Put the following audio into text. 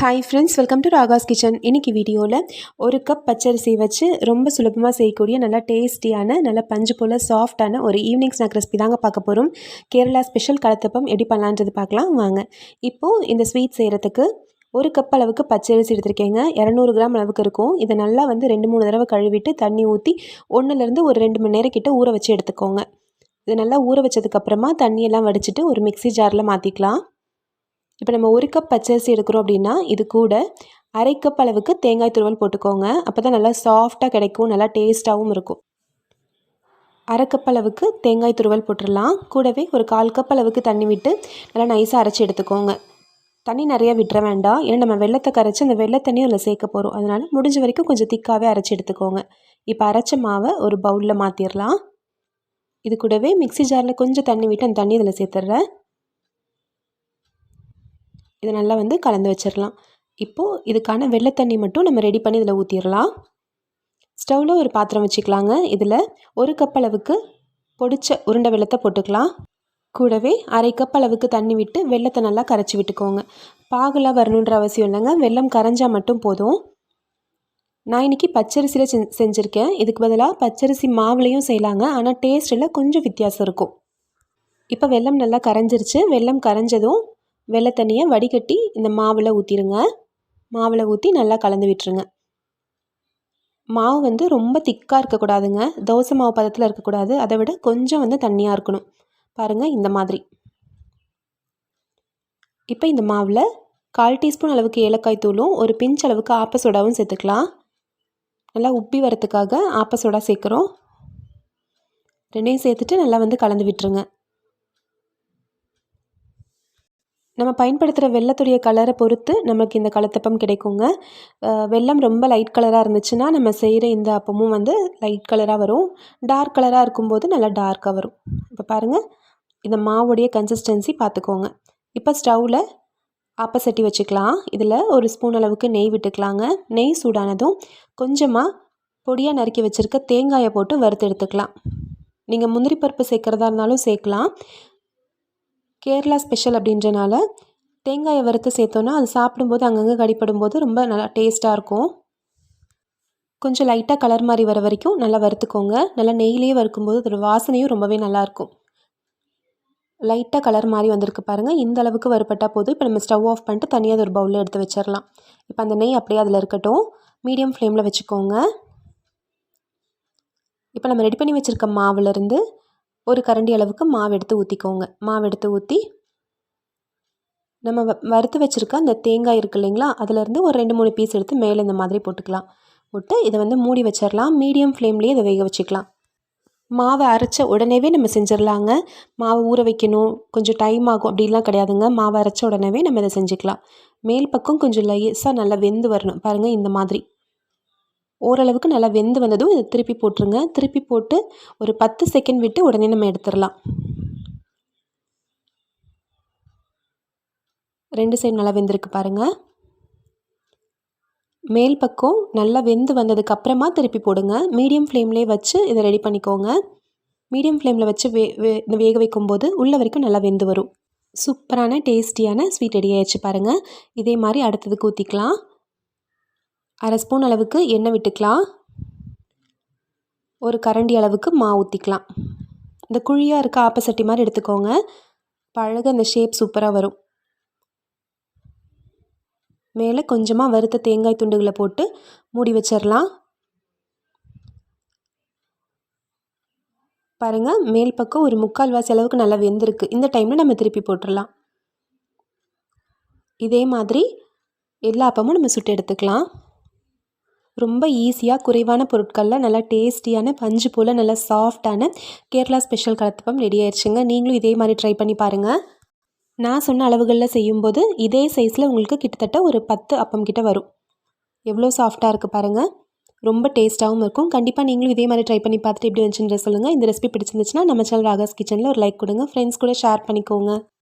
Hi friends welcome to Raga's kitchen இன்றைக்கி வீடியோவில் ஒரு கப் பச்சரிசி வச்சு ரொம்ப சுலபமாக செய்யக்கூடிய நல்லா டேஸ்டியான நல்லா பஞ்சு போல் சாஃப்டான ஒரு ஈவினிங் ஸ்நாக் ரெசிபி தாங்க பார்க்க போகிறோம் கேரளா ஸ்பெஷல் கலத்தப்பம் எப்படி பண்ணலான்றது பார்க்கலாம். வாங்க. இப்போது இந்த ஸ்வீட் செய்கிறதுக்கு ஒரு கப் அளவுக்கு பச்சரிசி எடுத்திருக்கேங்க. இரநூறு கிராம் அளவுக்கு இருக்கும். இதை நல்லா வந்து ரெண்டு மூணு தடவை கழுவிட்டு தண்ணி ஊற்றி ஒன்றுலேருந்து ஒரு ரெண்டு மணி நேரம் கிட்ட ஊற வச்சு எடுத்துக்கோங்க. இது நல்லா ஊற வச்சதுக்கப்புறமா தண்ணியெல்லாம் வடிச்சிட்டு ஒரு மிக்சி ஜாரில் மாற்றிக்கலாம் இப்போ நம்ம ஒரு கப் பச்சரிசி எடுக்கிறோம் அப்படின்னா இது கூட அரை கப் அளவுக்கு தேங்காய் துருவல் போட்டுக்கோங்க. அப்போ தான் நல்லா சாஃப்டாக கிடைக்கும் நல்லா டேஸ்ட்டாகவும் இருக்கும். அரை கப் அளவுக்கு தேங்காய் துருவல் போட்டுடலாம். கூடவே ஒரு கால் கப் அளவுக்கு தண்ணி விட்டு நல்லா நைஸாக அரைச்சி எடுத்துக்கோங்க. தண்ணி நிறையா விட்டுற வேண்டாம். ஏன்னா நம்ம வெள்ளத்தை கரைச்சி அந்த வெள்ளத்தண்ணியும் அதில் சேர்க்க போகிறோம் அதனால் முடிஞ்ச வரைக்கும் கொஞ்சம் திக்காகவே அரைச்சி எடுத்துக்கோங்க. இப்போ அரைச்ச மாவை ஒரு பவுலில் மாற்றிடலாம் இது கூடவே மிக்சி ஜாரில் கொஞ்சம் தண்ணி விட்டு அந்த தண்ணி இதில் சேர்த்துட்றேன். இதை நல்லா வந்து கலந்து வச்சிடலாம் இப்போது இதுக்கான வெள்ளை தண்ணி மட்டும் நம்ம ரெடி பண்ணி இதில் ஊற்றிடலாம் ஸ்டவ்வில் ஒரு பாத்திரம் வச்சுக்கலாங்க. இதில் ஒரு கப் அளவுக்கு பொடிச்ச உருண்டை வெள்ளத்தை போட்டுக்கலாம். கூடவே அரை கப் அளவுக்கு தண்ணி விட்டு வெள்ளத்தை நல்லா கரைச்சி விட்டுக்கோங்க. பாகலாக வரணுன்ற அவசியம் இல்லைங்க. வெள்ளம் கரைஞ்சால் மட்டும் போதும். நான் இன்றைக்கி பச்சரிசியில் செ செஞ்சுருக்கேன். இதுக்கு பதிலாக பச்சரிசி மாவுலேயும் செய்யலாங்க. ஆனால் டேஸ்ட்டில் கொஞ்சம் வித்தியாசம் இருக்கும். இப்போ வெள்ளம் நல்லா கரைஞ்சிருச்சு. வெள்ளம் கரைஞ்சதும் வெள்ளை தண்ணியை வடிகட்டி இந்த மாவில் ஊற்றிடுங்க மாவில் ஊற்றி நல்லா கலந்து விட்டுருங்க. மாவு வந்து ரொம்ப திக்காக இருக்கக்கூடாதுங்க. தோசை மாவு பதத்தில் இருக்கக்கூடாது. அதை விட கொஞ்சம் வந்து தண்ணியாக இருக்கணும். பாருங்கள் இந்த மாதிரி. இப்போ இந்த மாவில் கால் டீஸ்பூன் அளவுக்கு ஏலக்காய் தூளும் ஒரு பிஞ்ச் அளவுக்கு ஆப்ப சோடாவும் சேர்த்துக்கலாம். நல்லா உப்பி வரத்துக்காக ஆப்ப சோடா சேர்க்குறோம். ரெண்டையும் சேர்த்துட்டு நல்லா வந்து கலந்து விட்டுருங்க. நம்ம பயன்படுத்துகிற வெள்ளத்துடைய கலரை பொறுத்து நமக்கு இந்த கலத்தப்பம் கிடைக்குங்க. வெள்ளம் ரொம்ப லைட் கலராக இருந்துச்சுன்னா நம்ம செய்கிற இந்த அப்பமும் வந்து லைட் கலராக வரும். டார்க் கலராக இருக்கும்போது நல்லா டார்க்காக வரும். இப்போ பாருங்கள் இந்த மாவுடைய கன்சிஸ்டன்சி பார்த்துக்கோங்க இப்போ ஸ்டவ்வில் ஆப்பசட்டி வச்சுக்கலாம். இதில் ஒரு ஸ்பூன் அளவுக்கு நெய் விட்டுக்கலாங்க. நெய் சூடானதும் கொஞ்சமாக பொடியாக நறுக்கி வச்சுருக்க தேங்காயை போட்டு வறுத்து எடுத்துக்கலாம். நீங்கள் முந்திரி பருப்பு சேர்க்குறதா இருந்தாலும் சேர்க்கலாம். கேரளா ஸ்பெஷல் அப்படின்றனால தேங்காயை வறுத்து சேர்த்தோன்னா அது சாப்பிடும்போது அங்கங்கே கடிப்படும் போது ரொம்ப நல்லா டேஸ்ட்டாக இருக்கும். கொஞ்சம் லைட்டாக கலர் மாதிரி வர வரைக்கும் நல்லா வறுத்துக்கோங்க. நல்லா நெய்லேயே வறுக்கும்போது அதோட வாசனையும் ரொம்பவே நல்லாயிருக்கும் லைட்டாக கலர் மாதிரி வந்திருக்கு பாருங்கள் இந்த அளவுக்கு வறுப்பட்டால் போதும். இப்போ நம்ம ஸ்டவ் ஆஃப் பண்ணிட்டு தனியாக ஒரு பவுலில் எடுத்து வச்சிடலாம் இப்போ அந்த நெய் அப்படியே அதில் இருக்கட்டும். மீடியம் ஃப்ளேமில் வச்சுக்கோங்க. இப்போ நம்ம ரெடி பண்ணி வச்சுருக்க மாவுலேருந்து ஒரு கரண்டி அளவுக்கு மாவு எடுத்து ஊற்றிக்கோங்க மாவு எடுத்து ஊற்றி நம்ம வறுத்து வச்சுருக்க அந்த தேங்காய் இருக்குது இல்லைங்களா? அதிலேருந்து ஒரு ரெண்டு மூணு பீஸ் எடுத்து மேலே இந்த மாதிரி போட்டுக்கலாம். போட்டு இதை வந்து மூடி வச்சிடலாம் மீடியம் ஃப்ளேம்லேயே இதை வேக வச்சுக்கலாம். மாவை அரைச்ச உடனேவே நம்ம செஞ்சிடலாங்க மாவு ஊற வைக்கணும். கொஞ்சம் டைம் ஆகும். அப்படிலாம் கிடையாதுங்க. மாவை அரைச்ச உடனேவே நம்ம இதை செஞ்சுக்கலாம். மேல் பக்கம் கொஞ்சம் லைஸாக நல்லா வெந்து வரணும். பாருங்கள் இந்த மாதிரி. ஓரளவுக்கு நல்லா வெந்து வந்ததும் இதை திருப்பி போட்டுருங்க. திருப்பி போட்டு ஒரு பத்து செகண்ட் விட்டு உடனே நம்ம எடுத்துடலாம். ரெண்டு சைடு நல்லா வெந்திருக்கு பாருங்கள் மேல் பக்கம் நல்லா வெந்து வந்ததுக்கு அப்புறமா திருப்பி போடுங்க. மீடியம் ஃப்ளேம்லேயே வச்சு இதை ரெடி பண்ணிக்கோங்க. மீடியம் ஃப்ளேமில் வச்சு வே வே வேக வைக்கும்போது உள்ள வரைக்கும் நல்லா வெந்து வரும். சூப்பரான டேஸ்டியான ஸ்வீட் ரெடி ஆயிடுச்சு பாருங்கள் இதே மாதிரி அடுத்ததுக்கு ஊற்றிக்கலாம் அரை ஸ்பூன் அளவுக்கு எண்ணெய் விட்டுக்கலாம். ஒரு கரண்டி அளவுக்கு மா ஊற்றிக்கலாம் இந்த குழியாக இருக்க ஆப்பசட்டி மாதிரி எடுத்துக்கோங்க. பழக அந்த ஷேப் சூப்பராக வரும். மேலே கொஞ்சமாக வறுத்த தேங்காய் துண்டுகளை போட்டு மூடி வச்சிடலாம் பாருங்கள் மேல் பக்கம் ஒரு முக்கால் வாசி அளவுக்கு நல்லா வெந்திருக்கு. இந்த டைமில் நம்ம திருப்பி போட்டுடலாம் இதே மாதிரி எல்லா அப்பமும் நம்ம சுட்டு எடுத்துக்கலாம். ரொம்ப ஈஸியாக குறைவான பொருட்களில் நல்லா டேஸ்டியான பஞ்சு போல் நல்லா சாஃப்டான கேரளா ஸ்பெஷல் கலத்தப்பம் ரெடி ஆயிடுச்சுங்க நீங்களும் இதே மாதிரி ட்ரை பண்ணி பாருங்கள் நான் சொன்ன அளவுகளில் செய்யும்போது இதே சைஸில் உங்களுக்கு கிட்டத்தட்ட ஒரு பத்து அப்பம் கிட்ட வரும். எவ்வளோ சாஃப்டாக இருக்குது பாருங்கள் ரொம்ப டேஸ்ட்டாகவும் இருக்கும். கண்டிப்பாக நீங்களும் இதே மாதிரி ட்ரை பண்ணி பார்த்துட்டு எப்படி வந்துச்சுன்ற சொல்லுங்கள் இந்த ரெசிபி பிடிச்சிருந்துச்சுன்னா நம்ம சேனல் ராகாஸ் கிச்சனில் ஒரு லைக் கொடுங்க. ஃப்ரெண்ட்ஸ் கூட ஷேர் பண்ணிக்கோங்க.